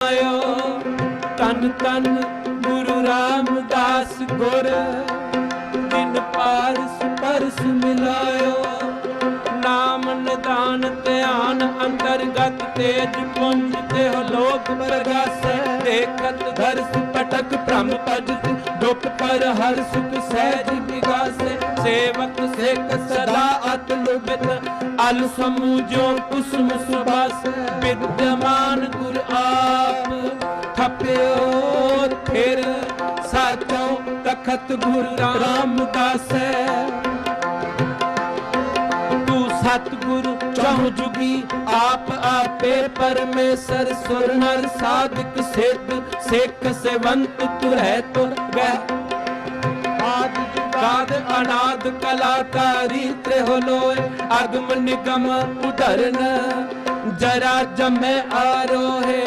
ਆਇਓ। ਤਨ ਤਨ ਗੁਰੂ ਰਾਮਦਾਸ ਗੁਰ, ਦਿਨ ਪਾਰਸ ਪਰਸ ਮਿਲਾਇਓ। ਨਾਮ ਨਿਦਾਨ ਧਿਆਨ ਅੰਤਰਗਤ ਤੇਜ ਪੁੰਜ ਤੇ ਲੋਕ ਪ੍ਰਗਾਸੈ। ਦੇਖਤ ਦਰਸ ਪਟਕ ਭ੍ਰਮ ਭਜਤ, ਦੁਖ ਪਰ ਹਰ ਸੁਖ ਸਹਿਜ ਵਿਗਾਸੈ। ਸੇਵਕ ਸੇਕ ਸਦਾ ਅਤ ਲੁਭਿਤ, ਅਲ ਸਮੂਜੋ ਕੁਸਮ ਸੁਭਾਸ਼। ਵਿਦਮਾਨ ਗੁਰ ਆਪ ਥਪਿਓ ਫਿਰ ਸਾਚੋ ਤਖਤ ਗੁਰ ਰਾਮਦਾਸੈ ਤੂੰ ਸਤਿਗੁਰ ਚਹੁ ਜੁਗੀ, ਆਪ ਆਪੇ ਪਰਮੇਸ਼ਰ, ਸੁਰ ਨਰ ਸਾਧਕ ਸਿੱਧ, ਸਿੱਖ ਸੇਵੰਤ ਤੁਰੈ ਤੁਰ ਗਹਿ ਆਦ ਕਾਦ ਅਨਾਦ ਕਲਾਕਾਰੀ ਤ੍ਰਿਹੁ ਅਗਮ ਨਿਗਮ ਉਧਰਨ, ਜਰਾ ਜਮੈ ਆਰੋਹੇ।